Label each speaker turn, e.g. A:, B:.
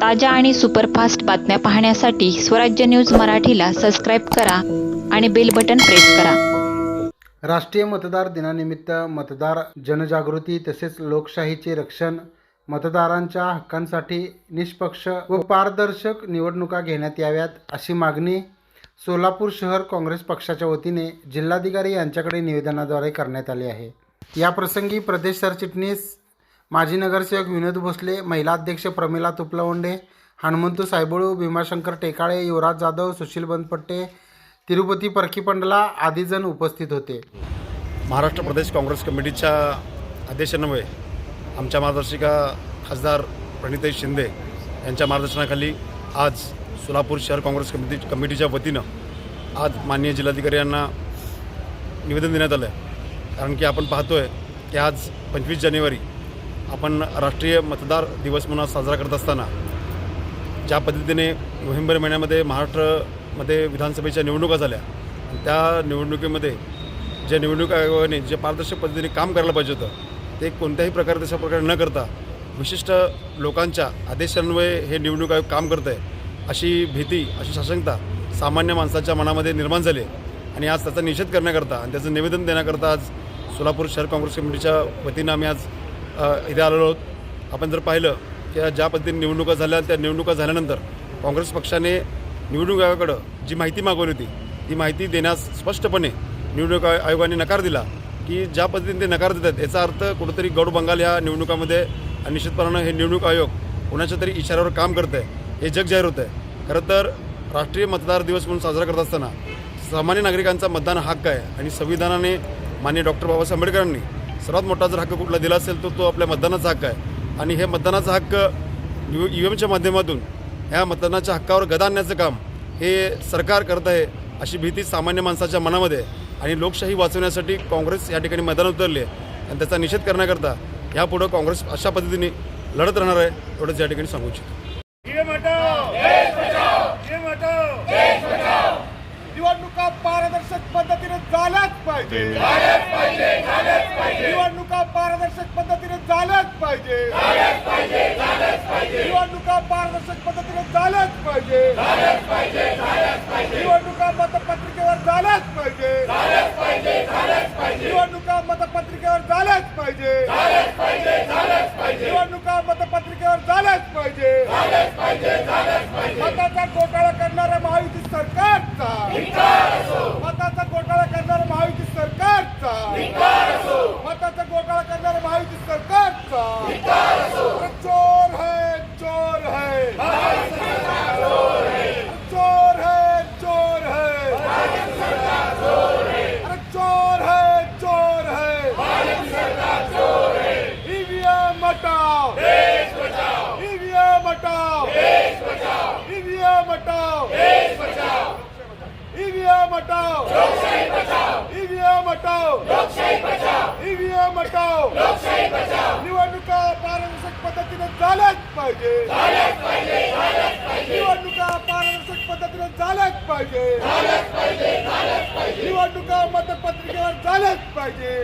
A: ताज्या आणि सुपरफास्ट बातम्या पाहण्यासाठी स्वराज्य न्यूज मराठीला सबस्क्राईब करा आणि बेल बटन प्रेस करा.
B: राष्ट्रीय मतदार दिनानिमित्त मतदार जनजागृती तसेच लोकशाहीचे रक्षण मतदारांच्या हक्कांसाठी निष्पक्ष व पारदर्शक निवडणुका घेण्यात याव्यात अशी मागणी सोलापूर शहर काँग्रेस पक्षाच्या वतीने जिल्हाधिकारी यांच्याकडे निवेदनाद्वारे करण्यात आली आहे. याप्रसंगी प्रदेश सरचिटणीस माजी नगरसेवक विनोद भोसले महिला अध्यक्ष प्रमिला तुपलवंडे हनुमंतू सायबळू भीमाशंकर टेकाळे युवराज जाधव सुशील बनपट्टे तिरुपती परखी पंडला आदीजण उपस्थित होते.
C: महाराष्ट्र प्रदेश काँग्रेस कमिटीच्या आदेशान्वये आमच्या मार्गदर्शिका खासदार प्रणिताई शिंदे यांच्या मार्गदर्शनाखाली आज सोलापूर शहर काँग्रेस कमिटी कमिटीच्या वतीनं आज माननीय जिल्हाधिकारी यांना निवेदन देण्यात आलं आहे कारण की आपण पाहतो आहे की आज पंचवीस जानेवारी आपण राष्ट्रीय मतदार दिवस म्हणून साजरा करत असताना ज्या पद्धतीने नोव्हेंबर महिन्यामध्ये महाराष्ट्रामध्ये विधानसभेच्या निवडणुका झाल्या त्या निवडणुकीमध्ये जे निवडणूक आयोगाने जे पारदर्शक पद्धतीने काम करायला पाहिजे होतं ते कोणत्याही प्रकारे तशा प्रकारे न करता विशिष्ट लोकांच्या आदेशान्वये हे निवडणूक आयोग काम करत आहे अशी भीती अशी साशंकता सामान्य माणसाच्या मनामध्ये निर्माण झाली आणि आज त्याचा निषेध करण्याकरता आणि त्याचं निवेदन देण्याकरता आज सोलापूर शहर काँग्रेस कमिटीच्या वतीनं आम्ही आज इथे आलेलो आहोत. आपण जर पाहिलं की ज्या पद्धतीने निवडणुका झाल्या त्या निवडणुका झाल्यानंतर काँग्रेस पक्षाने निवडणूक आयोगाकडं जी माहिती मागवली होती ती माहिती देण्यास स्पष्टपणे निवडणूक आय- आयोगाने नकार दिला की ज्या पद्धतीने ते नकार देतात याचा अर्थ कुठंतरी गौड बंगाल ह्या निवडणुकामध्ये निश्चितपणानं हे निवडणूक आयोग कोणाच्या तरी इशाऱ्यावर काम करत आहे हे जग जाहीर होतं आहे खरं तर राष्ट्रीय मतदार दिवस म्हणून साजरा करत असताना सामान्य नागरिकांचा मतदान हक्क आहे आणि संविधानाने माननीय डॉक्टर बाबासाहेब आंबेडकरांनी सर्वात मोठा जर हक्क कुठला दिला असेल तर तो आपल्या मतदानाचा हक्क आहे. आणि हे मतदानाचा हक्क यू यू एमच्या माध्यमातून ह्या मतदानाच्या हक्कावर गदा आणण्याचं काम हे सरकार करत आहे अशी भीती सामान्य माणसाच्या मनामध्ये आणि लोकशाही वाचवण्यासाठी काँग्रेस या ठिकाणी मैदान उतरली आहे. आणि त्याचा निषेध करण्याकरता यापुढं काँग्रेस अशा पद्धतीने लढत राहणार आहे एवढंच या ठिकाणी सांगू इच्छितो
D: ये हटाओ देश बचाओ ये हटाओ देश बचाओ निवडणुका पारदर्शक पद्धतीने झाल्याच पाहिजे. निवडणुका पारदर्शक पद्धतीने झाल्याच पाहिजे. निवडणुका पारदर्शक पद्धतीने झाल्याच पाहिजे. निवडणुका मतपत्रिकेवर झाल्याच पाहिजे. निवडणुका मतपत्रिकेवर झाल्याच पाहिजे झाल्याच पाहिजे झाल्याच पाहिजे निवडणुका मतपत्रिकेवर झाल्याच पाहिजे झाल्याच पाहिजे झाल्याच पाहिजे मताचा घोटाळा करणाऱ्या महायुती सरकारचा मताचा घोटाळा करणाऱ्या महायुती सरकारचा मताचा घोटाळा करणाऱ्या महायुती सरकारचा अरे चोर है चोर है चोर है चोर है अरे चोर है चोर है ईवीएम हटाओ देश बचाओ ईवीएम हटाओ देश बचाओ ईवीएम हटाओ देश बचाओ ईवीएम हटाओ लोकशाही बचाओ ईवीएम हटाओ लोकशाही बचाओ हटाओ लोकशाही बचाओ निवडणुका पारदर्शक पद्धतीने झाल्याच पाहिजे. झाल्याच पाहिजे झाल्याच पाहिजे निवडणुका पारदर्शक पद्धतीने झाल्याच पाहिजे. झाल्याच पाहिजे. झाल्याच पाहिजे. निवडणुका मतपत्रिकेवर झाल्याच पाहिजे.